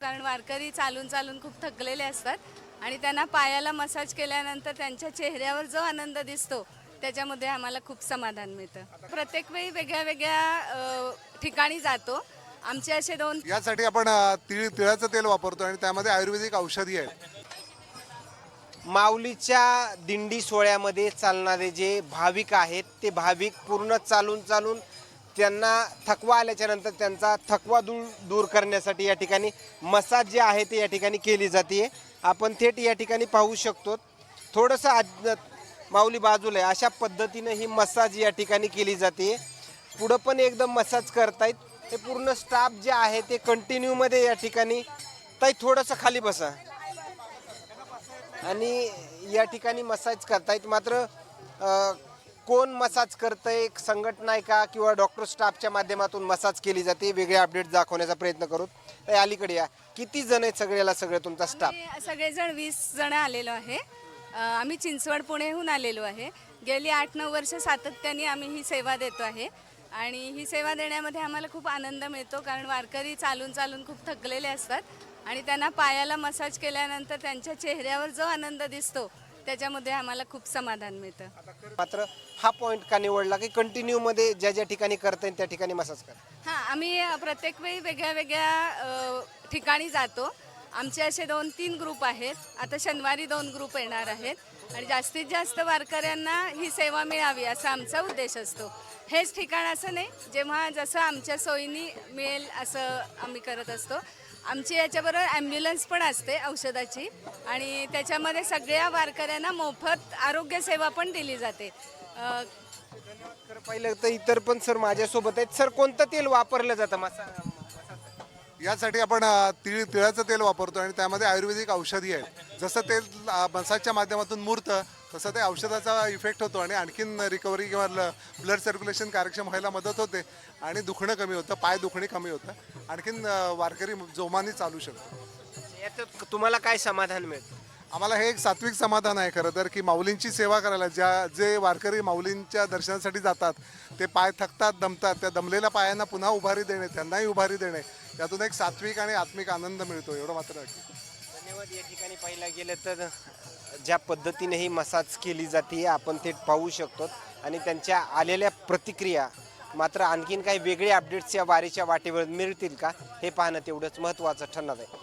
कारण वारकरी चालून चालून खूप थकलेले असतात आणि त्यांना पायाला मसाज केल्यानंतर त्यांच्या चेहऱ्यावर जो आनंद दिसतो त्याच्यामध्ये आम्हाला खूप समाधान मिळतं. प्रत्येक वेळी वेगळ्या वेगळ्या ठिकाणी जातो. आमचे असे दोन यासाठी आपण तिळ तिळाचं तेल वापरतो आणि त्यामध्ये आयुर्वेदिक औषधी आहेत. माऊलीच्या दिंडी सोहळ्यामध्ये चालणारे जे भाविक आहेत ते भाविक पूर्ण चालून चालून त्यांना थकवा आल्याच्यानंतर त्यांचा थकवा दूर दूर करण्यासाठी या ठिकाणी मसाज जे आहे ते या ठिकाणी केली जाते आपण थेट या ठिकाणी पाहू शकतो. थोडंसं आज माऊली बाजूला आहे. अशा पद्धतीनं ही मसाज या ठिकाणी केली जाते पुढं पण एकदम मसाज करतायत. हे पूर्ण स्टाफ जे आहे ते कंटिन्यूमध्ये या ठिकाणी. ताई थोडंसं खाली बसा. आणि या ठिकाणी मसाज करतायत. मात्र कोण मसाज करतंय? संघटना आहे का? किंवा डॉक्टर स्टाफच्या माध्यमातून मसाज केली जाते? वेगळे अपडेट दाखवण्याचा प्रयत्न करू. अलीकडे या. किती जण आहेत सगळ्याला सगळं तुमचा स्टाफ आम्ही सगळेजण वीस जण आलेलो आहे. अ, आम्ही चिंचवड पुणेहून आलेलो आहे. गेली आठ नऊ वर्ष सातत्याने आम्ही ही सेवा देतो आहे. आणि ही सेवा देण्यामध्ये आम्हाला खूप आनंद मिळतो कारण वारकरी चालून चालून खूप थकलेले असतात. आणि त्यांना पायाला मसाज केल्यानंतर त्यांच्या चेहऱ्यावर जो आनंद दिसतो त्याच्यामध्ये आम्हाला खूप समाधान मिळतं. मात्र हा पॉईंट का निवडला की कंटिन्यू मध्ये ज्या ज्या ठिकाणी करता त्या ठिकाणी मसाज करा. हां आम्ही प्रत्येक वेळी वेगळ्या वेगळ्या अ, ठिकाणी जातो. आमचे असे दोन तीन ग्रुप आहेत. आता शनिवारी दोन ग्रुप येणार आहेत. आणि जास्तीत जास्त वारकऱ्यांना ही सेवा मिळावी असा आमचा उद्देश असतो. हेच ठिकाण असं नाही जेव्हा जसं आमच्या सोयीनी मिळेल असं आम्ही करत असतो. आमची याच्याबरोबर ॲम्ब्युलन्स पण असते औषधाची. आणि त्याच्यामध्ये सगळ्या वारकऱ्यांना मोफत आरोग्य सेवा पण दिली जाते. अ, खरं पाहिलं तर इतर पण सर माझ्यासोबत आहेत. सर कोणतं तेल वापरलं जातं? मसा यासाठी आपण तिळ तिळाचं तेल वापरतो आणि त्यामध्ये आयुर्वेदिक औषधी आहेत. जसं तेल मसाजच्या माध्यमातून मुरतं तसं ते औषधाचा इफेक्ट होतो आणि आणखीन रिकव्हरी किंवा ब्लड सर्क्युलेशन कार्यक्षम व्हायला मदत होते आणि दुखणं कमी होतं पाय दुखणे कमी होतं. आणखीन वारकरी जोमाने चालू शकतो याच्यात तुम्हाला काय समाधान मिळतं? आम्हाला हे एक सात्विक समाधान आहे खरं तर की माऊलींची सेवा करायला ज्या जे वारकरी माऊलींच्या दर्शनासाठी जातात ते पाय थकतात दमतात त्या दमलेल्या पायांना पुन्हा उभारी देणे त्यांनाही उभारी देणे त्यातून एक सात्विक आणि आत्मिक आनंद मिळतो एवढं मात्र नक्की धन्यवाद. या ठिकाणी पाहिलं गेलं तर ज्या पद्धतीने ही मसाज केली जाते आपण थेट पाहू शकतो. आणि त्यांच्या आलेल्या प्रतिक्रिया मात्र आणखीन काही वेगळे अपडेट्स या वारीच्या वाटेवर मिळतील का हे पाहणं तेवढंच महत्त्वाचं ठरणार आहे.